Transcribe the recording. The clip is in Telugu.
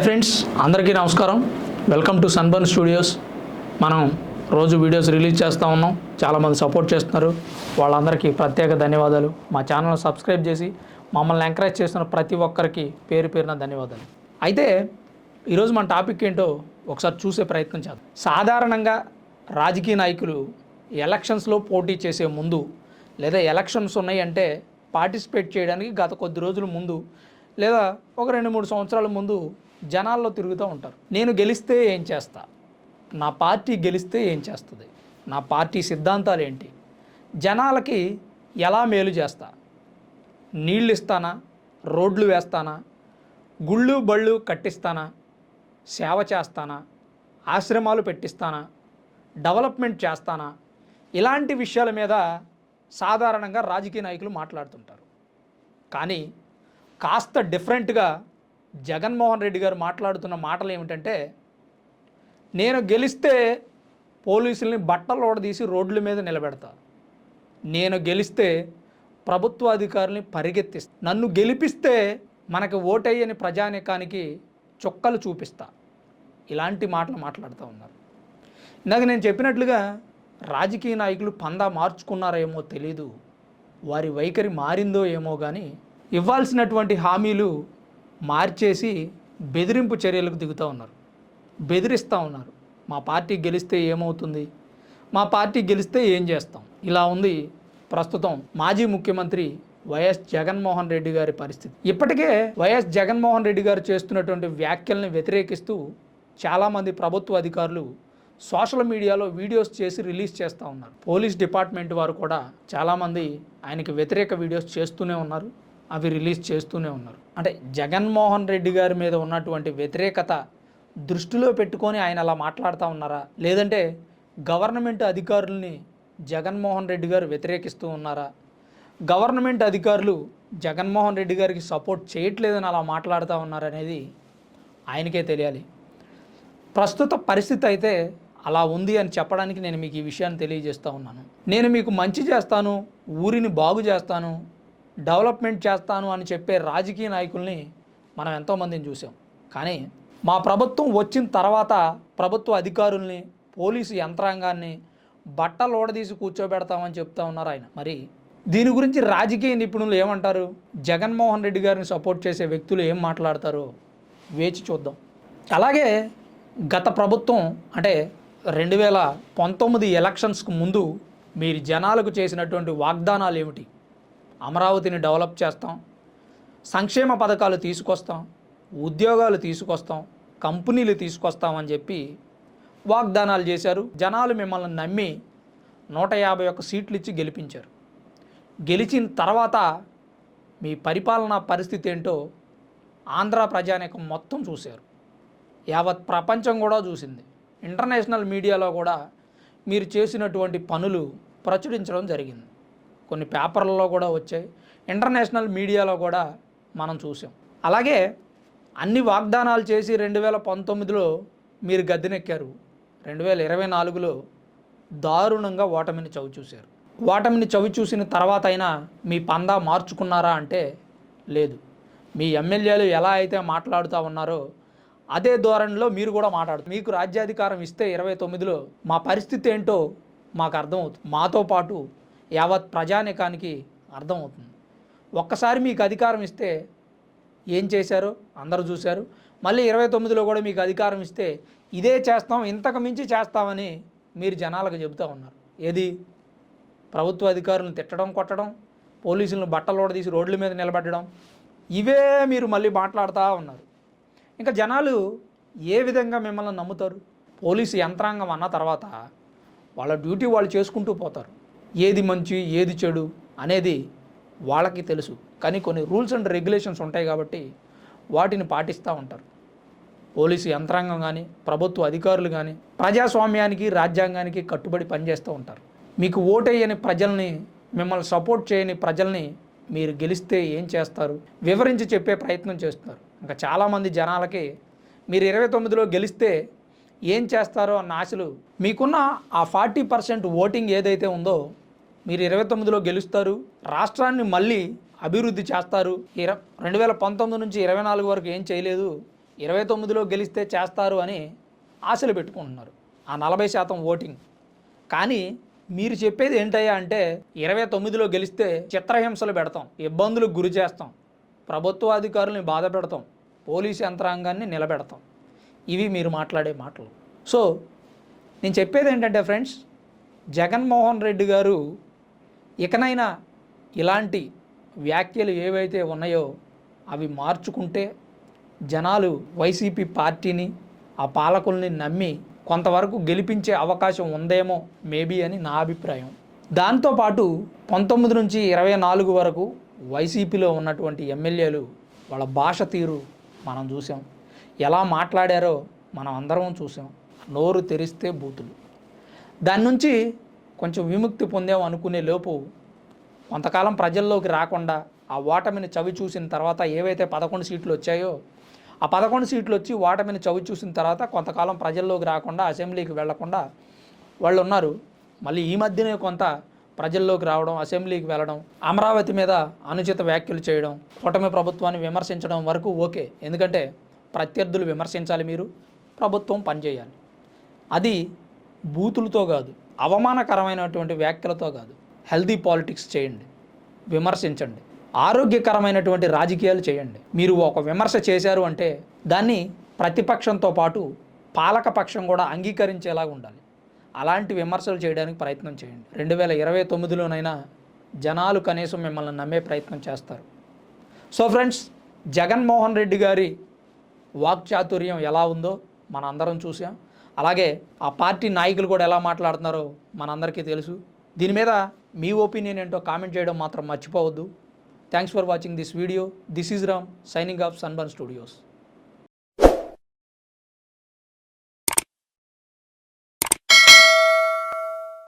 హాయ్ ఫ్రెండ్స్ అందరికీ నమస్కారం. వెల్కమ్ టు సన్బర్న్ స్టూడియోస్ మనం రోజు వీడియోస్ రిలీజ్ చేస్తూ ఉన్నాం. చాలామంది సపోర్ట్ చేస్తున్నారు. వాళ్ళందరికీ ప్రత్యేక ధన్యవాదాలు. మా ఛానల్ సబ్స్క్రైబ్ చేసి మమ్మల్ని ఎంకరేజ్ చేస్తున్న ప్రతి ఒక్కరికి పేరు పేరున ధన్యవాదాలు. అయితే ఈరోజు మన టాపిక్ ఏంటో ఒకసారి చూసే ప్రయత్నం చేద్దాం. సాధారణంగా రాజకీయ నాయకులు ఎలక్షన్స్లో పోటీ చేసే ముందు లేదా ఎలక్షన్స్ ఉన్నాయి అంటే పార్టిసిపేట్ చేయడానికి గత కొద్ది రోజుల ముందు లేదా ఒక రెండు మూడు సంవత్సరాల ముందు జనాల్లో తిరుగుతూ ఉంటారు. నేను గెలిస్తే ఏం చేస్తా? నా పార్టీ గెలిస్తే ఏం చేస్తుంది? నా పార్టీ సిద్ధాంతాలు ఏంటి? జనాలకి ఎలా మేలు చేస్తా? నీళ్ళు ఇస్తానా? రోడ్లు వేస్తానా? గుళ్ళు బళ్ళు కట్టిస్తానా? సేవ చేస్తానా? ఆశ్రమాలు పెట్టిస్తానా? డెవలప్మెంట్ చేస్తానా? ఇలాంటి విషయాల మీద సాధారణంగా రాజకీయ నాయకులు మాట్లాడుతుంటారు. కానీ కాస్త డిఫరెంట్గా జగన్మోహన్ రెడ్డి గారు మాట్లాడుతున్న మాటలు ఏమిటంటే నేను గెలిస్తే పోలీసుల్ని బట్టలు ఓడదీసి రోడ్ల మీద నిలబెడతా. నేను గెలిస్తే ప్రభుత్వ అధికారుల్ని పరిగెత్తిస్తా. నన్ను గెలిపిస్తే మనకు ఓటయ్యని ప్రజానీకానికి చుక్కలు చూపిస్తా. ఇలాంటి మాటలు మాట్లాడుతూ ఉన్నారు. ఇందాక నేను చెప్పినట్లుగా రాజకీయ నాయకులు పందా మార్చుకున్నారేమో తెలీదు. వారి వైఖరి మారిందో ఏమో కానీ ఇవ్వాల్సినటువంటి హామీలు మార్చేసి బెదిరింపు చర్యలకు దిగుతూ ఉన్నారు. బెదిరిస్తూ ఉన్నారు. మా పార్టీ గెలిస్తే ఏమవుతుంది? మా పార్టీ గెలిస్తే ఏం చేస్తాం? ఇలా ఉంది ప్రస్తుతం మాజీ ముఖ్యమంత్రి వైఎస్ జగన్మోహన్ రెడ్డి గారి పరిస్థితి. ఇప్పటికే వైఎస్ జగన్మోహన్ రెడ్డి గారు చేస్తున్నటువంటి వ్యాఖ్యల్ని వ్యతిరేకిస్తూ చాలామంది ప్రభుత్వ అధికారులు సోషల్ మీడియాలో వీడియోస్ చేసి రిలీజ్ చేస్తూ ఉన్నారు. పోలీస్ డిపార్ట్మెంట్ వారు కూడా చాలామంది ఆయనకి వ్యతిరేక వీడియోస్ చేస్తూనే ఉన్నారు. అవి రిలీజ్ చేస్తూనే ఉన్నారు. అంటే జగన్మోహన్ రెడ్డి గారి మీద ఉన్నటువంటి వ్యతిరేకత దృష్టిలో పెట్టుకొని ఆయన అలా మాట్లాడుతూ ఉన్నారా? లేదంటే గవర్నమెంట్ అధికారుల్ని జగన్మోహన్ రెడ్డి గారు వ్యతిరేకిస్తూ ఉన్నారా? గవర్నమెంట్ అధికారులు జగన్మోహన్ రెడ్డి గారికి సపోర్ట్ చేయట్లేదని అలా మాట్లాడుతూ ఉన్నారనేది ఆయనకే తెలియాలి. ప్రస్తుత పరిస్థితి అయితే అలా ఉంది అని చెప్పడానికి నేను మీకు ఈ విషయాన్ని తెలియజేస్తూ ఉన్నాను. నేను మీకు మంచి చేస్తాను ఊరిని బాగు చేస్తాను డెవలప్మెంట్ చేస్తాను అని చెప్పే రాజకీయ నాయకుల్ని మనం ఎంతోమందిని చూసాం. కానీ మా ప్రభుత్వం వచ్చిన తర్వాత ప్రభుత్వ అధికారుల్ని పోలీసు యంత్రాంగాన్ని బట్టలు ఓడదీసి కూర్చోబెడతామని చెప్తా ఉన్నారు ఆయన. మరి దీని గురించి రాజకీయ నిపుణులు ఏమంటారు? జగన్మోహన్ రెడ్డి గారిని సపోర్ట్ చేసే వ్యక్తులు ఏం మాట్లాడతారో వేచి చూద్దాం. అలాగే గత ప్రభుత్వం అంటే రెండు వేల పంతొమ్మిది ఎలక్షన్స్కు ముందు మీరు జనాలకు చేసినటువంటి వాగ్దానాలు ఏమిటి? అమరావతిని డెవలప్ చేస్తాం. సంక్షేమ పథకాలు తీసుకొస్తాం. ఉద్యోగాలు తీసుకొస్తాం. కంపెనీలు తీసుకొస్తామని చెప్పి వాగ్దానాలు చేశారు. జనాలు మిమ్మల్ని నమ్మి నూట యాభై ఒక్క సీట్లు ఇచ్చి గెలిపించారు. గెలిచిన తర్వాత మీ పరిపాలనా పరిస్థితి ఏంటో ఆంధ్ర ప్రజానీకం మొత్తం చూశారు. యావత్ ప్రపంచం కూడా చూసింది. ఇంటర్నేషనల్ మీడియాలో కూడా మీరు చేసినటువంటి పనులు ప్రచురించడం జరిగింది. కొన్ని పేపర్లలో కూడా వచ్చాయి. ఇంటర్నేషనల్ మీడియాలో కూడా మనం చూసాం. అలాగే అన్ని వాగ్దానాలు చేసి రెండు వేల పంతొమ్మిదిలో మీరు గద్దెనెక్కారు. రెండు వేల ఇరవై నాలుగులో దారుణంగా ఓటమిని చవి చూశారు. ఓటమిని చవి చూసిన తర్వాత అయినా మీ పందా మార్చుకున్నారా అంటే లేదు. మీ ఎమ్మెల్యేలు ఎలా అయితే మాట్లాడుతూ ఉన్నారో అదే ధోరణిలో మీరు కూడా మాట్లాడుతారు మీకు రాజ్యాధికారం ఇస్తే ఇరవై తొమ్మిదిలో మా పరిస్థితి ఏంటో మాకు అర్థమవుతుంది. మాతో పాటు యావత్ ప్రజానికానికి అర్థమవుతుంది. ఒక్కసారి మీకు అధికారం ఇస్తే ఏం చేశారు? అందరూ చూశారు. మళ్ళీ ఇరవై తొమ్మిదిలో కూడా మీకు అధికారం ఇస్తే ఇదే చేస్తాం ఇంతకు మించి చేస్తామని మీరు జనాలకు చెబుతూ ఉన్నారు. ఏది? ప్రభుత్వ అధికారులను తిట్టడం కొట్టడం పోలీసులను బట్టలు తీసి రోడ్ల మీద నిలబెట్టడం ఇవే మీరు మళ్ళీ మాట్లాడుతూ ఉన్నారు. ఇంకా జనాలు ఏ విధంగా మిమ్మల్ని నమ్ముతారు? పోలీసు యంత్రాంగం అన్న తర్వాత వాళ్ళ డ్యూటీ వాళ్ళు చేసుకుంటూ పోతారు. ఏది మంచి ఏది చెడు అనేది వాళ్ళకి తెలుసు. కానీ కొన్ని రూల్స్ అండ్ రెగ్యులేషన్స్ ఉంటాయి కాబట్టి వాటిని పాటిస్తూ ఉంటారు. పోలీసు యంత్రాంగం కానీ ప్రభుత్వ అధికారులు కానీ ప్రజాస్వామ్యానికి రాజ్యాంగానికి కట్టుబడి పనిచేస్తూ ఉంటారు. మీకు ఓటేయని ప్రజల్ని మిమ్మల్ని సపోర్ట్ చేయని ప్రజల్ని మీరు గెలిస్తే ఏం చేస్తారు? వివరించి చెప్పే ప్రయత్నం చేస్తున్నారు ఇంకా చాలామంది జనాలకి మీరు ఇరవై తొమ్మిదిలో గెలిస్తే ఏం చేస్తారో అన్న ఆశలు మీకున్న ఆ ఫార్టీ పర్సెంట్ ఓటింగ్ ఏదైతే ఉందో మీరు ఇరవై తొమ్మిదిలో గెలుస్తారు రాష్ట్రాన్ని మళ్ళీ అభివృద్ధి చేస్తారు. ఇర రెండు వేల పంతొమ్మిది నుంచి ఇరవై నాలుగు వరకు ఏం చేయలేదు ఇరవై తొమ్మిదిలో గెలిస్తే చేస్తారు అని ఆశలు పెట్టుకుంటున్నారు. ఆ నలభై శాతం ఓటింగ్. కానీ మీరు చెప్పేది ఏంటయ్యా అంటే ఇరవై తొమ్మిదిలో గెలిస్తే చిత్రహింసలు పెడతాం ఇబ్బందులకు గురి చేస్తాం ప్రభుత్వాధికారుల్ని బాధ పెడతాం పోలీసు యంత్రాంగాన్ని నిలబెడతాం. ఇవి మీరు మాట్లాడే మాటలు. సో నేను చెప్పేది ఏంటంటే ఫ్రెండ్స్ జగన్మోహన్ రెడ్డి గారు ఇకనైనా ఇలాంటి వ్యాఖ్యలు ఏవైతే ఉన్నాయో అవి మార్చుకుంటే జనాలు వైసీపీ పార్టీని ఆ పాలకుల్ని నమ్మి కొంతవరకు గెలిపించే అవకాశం ఉందేమో మేబీ అని నా అభిప్రాయం. దాంతోపాటు పంతొమ్మిది నుంచి ఇరవై నాలుగు వరకు వైసీపీలో ఉన్నటువంటి ఎమ్మెల్యేలు వాళ్ళ భాష తీరు మనం చూసాం. ఎలా మాట్లాడారో మనం అందరం చూసాం. నోరు తెరిస్తే బూతులు. దాని నుంచి కొంచెం విముక్తి పొందాం అనుకునే లోపు కొంతకాలం ప్రజల్లోకి రాకుండా ఆ ఓటమిని చవి చూసిన తర్వాత ఏవైతే పదకొండు సీట్లు వచ్చాయో ఆ పదకొండు సీట్లు వచ్చి ఓటమిని చవి చూసిన తర్వాత కొంతకాలం ప్రజల్లోకి రాకుండా అసెంబ్లీకి వెళ్ళకుండా వాళ్ళు ఉన్నారు మళ్ళీ ఈ మధ్యనే కొంత ప్రజల్లోకి రావడం అసెంబ్లీకి వెళ్ళడం అమరావతి మీద అనుచిత వ్యాఖ్యలు చేయడం కూటమి ప్రభుత్వాన్ని విమర్శించడం వరకు ఓకే. ఎందుకంటే ప్రత్యర్థులు విమర్శించాలి మీరు ప్రభుత్వం పనిచేయాలి. అది బూతులతో కాదు. అవమానకరమైనటువంటి వ్యాఖ్యలతో కాదు. హెల్దీ పాలిటిక్స్ చేయండి. విమర్శించండి. ఆరోగ్యకరమైనటువంటి రాజకీయాలు చేయండి. మీరు ఒక విమర్శ చేశారు అంటే దాన్ని ప్రతిపక్షంతో పాటు పాలకపక్షం కూడా అంగీకరించేలాగా ఉండాలి. అలాంటి విమర్శలు చేయడానికి ప్రయత్నం చేయండి. రెండు వేల ఇరవై తొమ్మిదిలోనైనా జనాలు కనీసం మిమ్మల్ని నమ్మే ప్రయత్నం చేస్తారు. సో ఫ్రెండ్స్ జగన్మోహన్ రెడ్డి గారి వాక్చాతుర్యం ఎలా ఉందో మన అందరం చూసాం అలాగే ఆ పార్టీ నాయకులు కూడా ఎలా మాట్లాడుతున్నారో మనందరికీ తెలుసు. దీని మీద మీ ఒపీనియన్ ఏంటో కామెంట్ చేయడం మాత్రం మర్చిపోవద్దు. Thanks for watching this video this is Ram signing off Sunburn studios